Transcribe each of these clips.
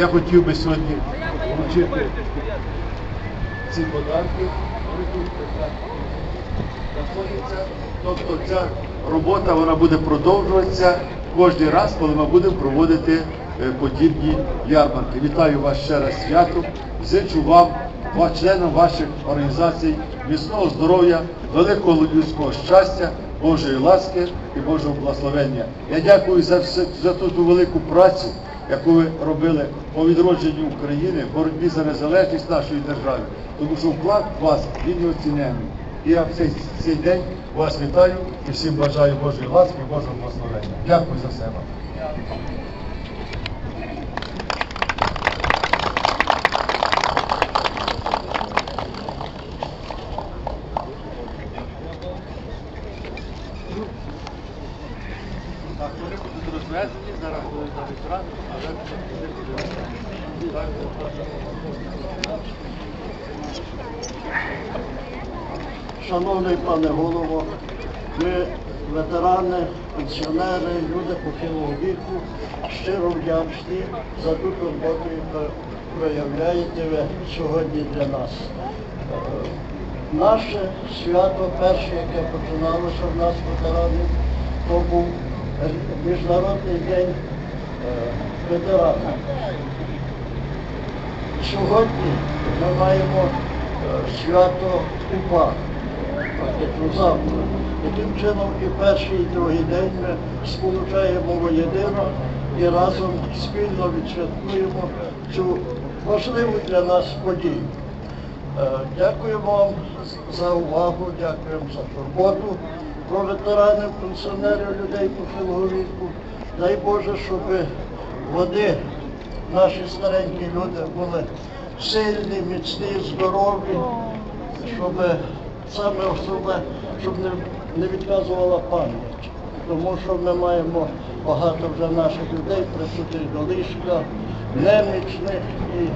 Я хотів би сьогодні вручити ці подарки. Тобто ця робота вона буде продовжуватися кожен раз, коли ми будемо проводити е, подібні ярмарки. Вітаю вас ще раз святом. Зичу вам, ва- членам ваших організацій, міцного здоров'я, великого людського щастя, Божої ласки і Божого благословення. Я дякую за, все, за ту велику працю, яку ви робили по відродженню України, боротьбі за незалежність нашої держави. Тому що вклад вас він неоцінений. І я цей, цей день вас вітаю і всім бажаю Божої ласки Божого благословення. Дякую за все вам. Шановний пане голово, ми ветерани, пенсіонери, люди похилого віку, щиро вдячні за ту роботу, яку проявляєте ви сьогодні для нас. Наше свято перше, яке починалося в нас ветеранів, то був Міжнародний день ветеранів. Сьогодні ми маємо е, свято УПА, фактично завтра. Таким чином і перший, і другий день ми сполучаємо воєдино і разом спільно відсвяткуємо цю важливу для нас подію. Е, Дякуємо вам за увагу, дякуємо за турботу про ветеранів, пенсіонерів, людей похилого віку. Дай Боже, щоб вони, наші старенькі люди, були сильні, міцні, здорові, щоб саме основне, щоб не, не відказувала пам'ять. Тому що ми маємо багато вже наших людей присутніх до ліжка, немічних і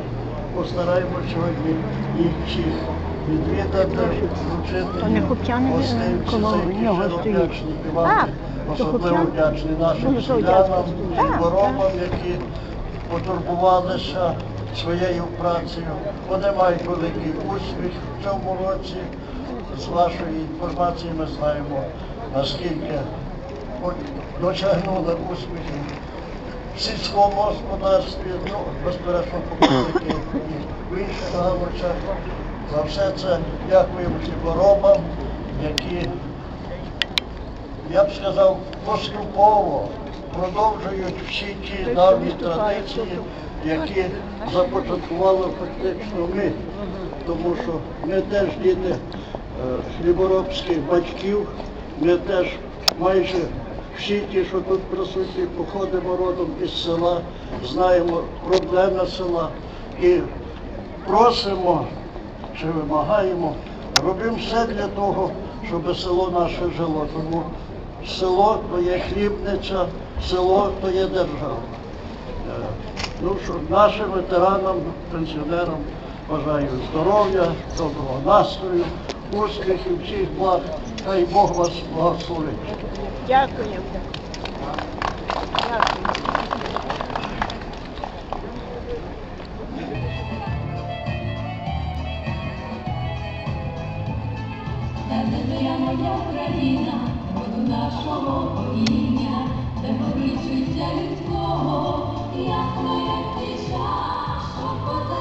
постараємося сьогодні їх всіх відвідати, вручити коло які нього Особливо вдячні нашим Ну, селянам і воробам, які потурбувалися своєю працею. Вони мають великий успіх в цьому році. З вашої інформації ми знаємо, наскільки досягнули успіхів в сільському господарстві, ну, безперечно, показники і в інших галузях. За все це дякуємо всім воробам, які я б сказав, поступово продовжують всі ті давні традиції, які започаткували фактично ми. Тому що ми теж діти е, хліборобських батьків, ми теж майже всі ті, що тут присутні, походимо родом із села, знаємо проблеми села і просимо чи вимагаємо, робимо все для того, щоб село наше жило. Тому село то є хлібниця, село то є держава. Е, ну, щоб Нашим ветеранам, пенсіонерам бажаю здоров'я, доброго настрою, успіхів, всіх благ, хай Бог вас благословить. Дякую. Дякую. Це твоя моя країна, роду нашого коріння, де побічується людського, ясно як тіша, що поза